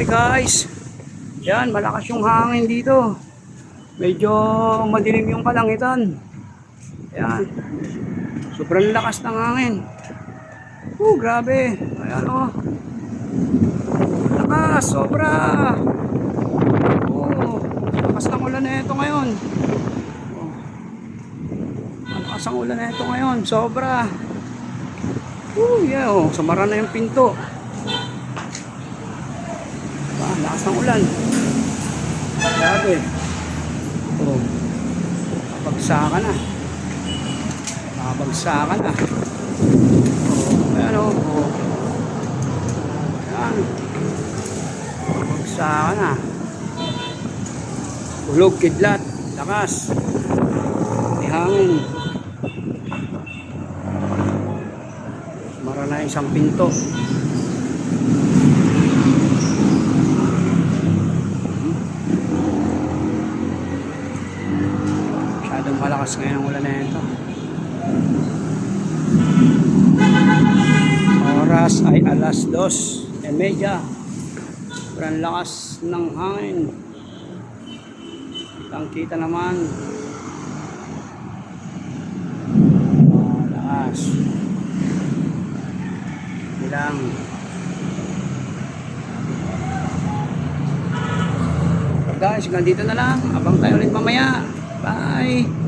Hi guys. Yan, malakas yung hangin dito. Medyo madilim yung kalangitan. Yan. Sobrang lakas ng hangin. Oh, grabe. Ayan oh. Lakas, sobra. Oh, lakas ng ulan na ito ngayon. Oh. Malakas ang ulan na ito ngayon, sobra. Oh, yeah, oh. Sumara na yung pinto. Lakas ng ulan. Grabe. Oh. Kapagsakan na. Kapagsakan na. Oh, ayan oh. oh. Ayan. Kapagsakan na. Ulog, kidlat, lakas. May hangin. Mara na isang pinto. Malakas ngayon ang ulan na ito. Oras ay alas dos e media. Sobrang lakas ng hangin. Kitang kita naman. Oh, lakas. Bilang. Guys, hanggang na lang. Abang tayo ulit mamaya. Bye!